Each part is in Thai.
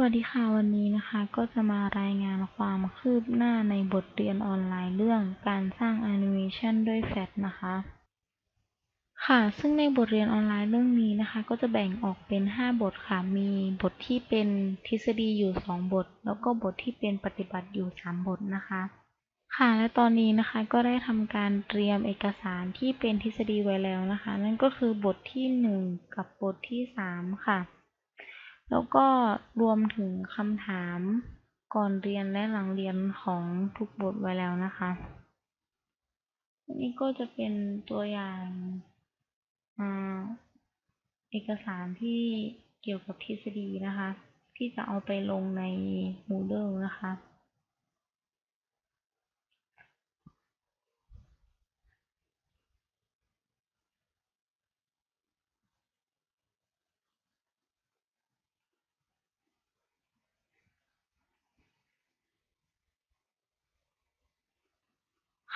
วัสดีค่ะวันนี้นะคะก็จะมารายงานความคืบหน้าในบทเรียนออนไลน์เรื่องการสร้างแอนิเมชันด้วยแฟลชนะคะ ค่ะซึ่งในบทเรียนออนไลน์เรื่องนี้นะคะ ก็จะแบ่งออกเป็น 5 บทค่ะ มีบทที่เป็นทฤษฎีอยู่ 2 บท แล้วก็บทที่เป็นปฏิบัติอยู่ 3 บทนะคะ ค่ะและตอนนี้นะคะก็ได้ทำการเตรียมเอกสารที่เป็นทฤษฎีไว้แล้วนะคะ นั่นก็คือบทที่ 1 กับบทที่ 3 ค่ะ แล้วก็รวมถึงคำถามก่อนเรียนและหลังเรียนของทุกบทไว้แล้วนะคะนี่ก็จะเป็นตัวอย่างเอกสารที่เกี่ยวกับทฤษฎีนะคะ ที่จะเอาไปลงใน Moodle นะคะ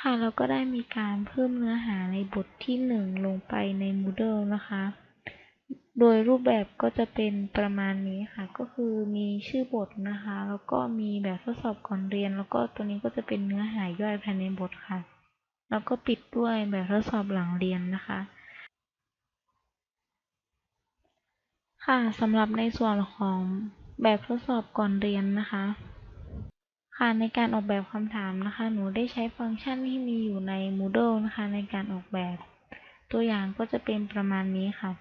ค่ะแล้วก็ได้มีการเพิ่มเนื้อหาในบทที่ 1 ลงไปใน Moodle นะคะ โดยรูปแบบก็จะเป็นประมาณนี้ค่ะ ก็คือมีชื่อบทนะคะ แล้วก็มีแบบทดสอบก่อนเรียน แล้วก็ตัวนี้ก็จะเป็นเนื้อหาย่อยภายในบทค่ะ แล้วก็ปิดด้วยแบบทดสอบหลังเรียนนะคะค่ะสำหรับในส่วนของแบบทดสอบก่อนเรียนนะคะ ค่ะในการออกแบบคำถามนะคะ หนูได้ใช้ฟังก์ชันที่มีอยู่ใน Moodle นะคะ ในการออกแบบ ตัวอย่างก็จะเป็นประมาณนี้ค่ะ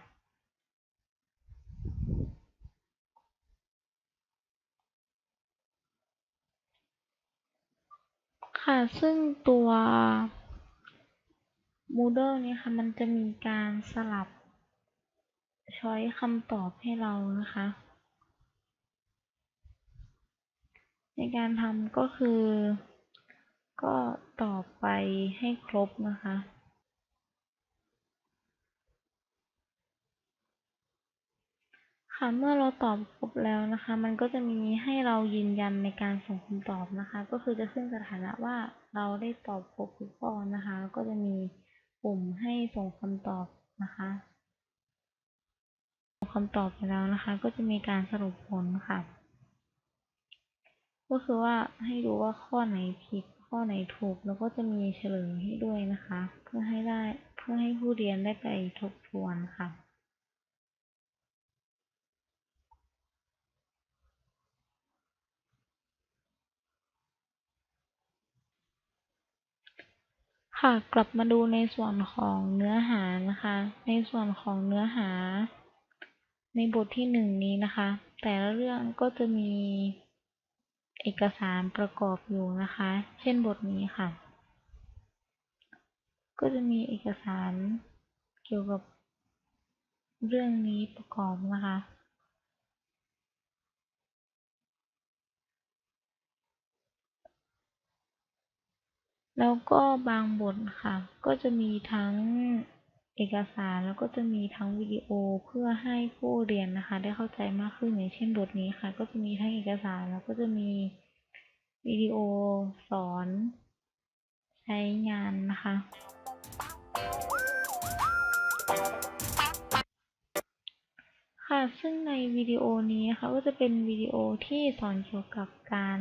ค่ะ ซึ่งตัว Moodle นี่ยค่ะ มันจะมีการสลับช้อยคำตอบให้เรานะคะ ในการทำก็คือ ก็ตอบไปให้ครบนะคะ ค่ะเมื่อเราตอบครบแล้วนะคะ มันก็จะมีให้เรายืนยันในการส่งคำตอบนะคะ ก็คือจะขึ้นสถานะว่าเราได้ตอบครบทุกข้อนะคะ ก็จะมีปุ่มให้ส่งคำตอบนะคะคำตอบไปแล้วนะคะ ก็จะมีการสรุปผลค่ะ ก็คือว่าให้ดูว่าข้อไหนผิดข้อไหนถูก แล้วก็จะมีเฉลยให้ด้วยนะคะ เพื่อให้ได้เพื่อให้ผู้เรียนได้ไปทบทวนค่ะค่ะกลับมาดูในส่วนของเนื้อหานะคะ ในส่วนของเนื้อหา ในบทที่หนึ่งนี้นะคะ แต่ละเรื่องก็จะมี เอกสารประกอบอยู่นะคะ เช่นบทนี้ค่ะ ก็จะมีเอกสารเกี่ยวกับเรื่องนี้ประกอบนะคะ แล้วก็บางบทค่ะ ก็จะมีทั้ง เอกสารแล้วก็จะมีทั้งวิดีโอเพื่อให้ผู้เรียนนะคะ ได้เข้าใจมากขึ้นอย่างเช่นบทนี้ค่ะ ก็จะมีทั้งเอกสารแล้วก็จะมีวิดีโอสอน ใช้งานนะคะ ค่ะซึ่งในวิดีโอนี้นะคะก็จะเป็นวิดีโอที่สอนเกี่ยวกับการ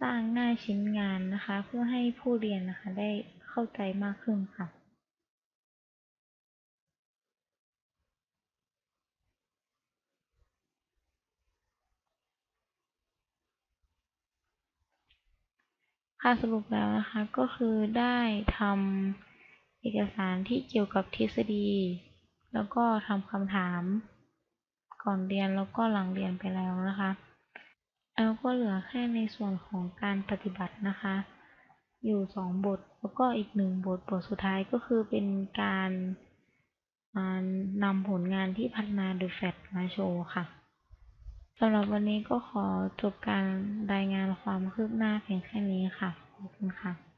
สร้างหน้าชิ้นงานนะคะ เพื่อให้ผู้เรียนนะคะได้เข้าใจมากขึ้นค่ะ ค่ะสรุปแล้วนะคะก็คือได้ทำเอกสารที่เกี่ยวกับทฤษฎี แล้วก็ทำคำถามก่อนเรียนแล้วก็หลังเรียนไปแล้วนะคะ แล้วก็เหลือแค่ในส่วนของการปฏิบัตินะคะ อยู่สองบทแล้วก็อีกหนึ่งบทบทสุดท้ายก็คือเป็นการนำผลงานที่พัฒนาโดยแฟลชมาโชว์ค่ะ สำหรับวันนี้ก็ขอจบการรายงานความคืบหน้าเพียงแค่นี้ค่ะ ขอบคุณค่ะ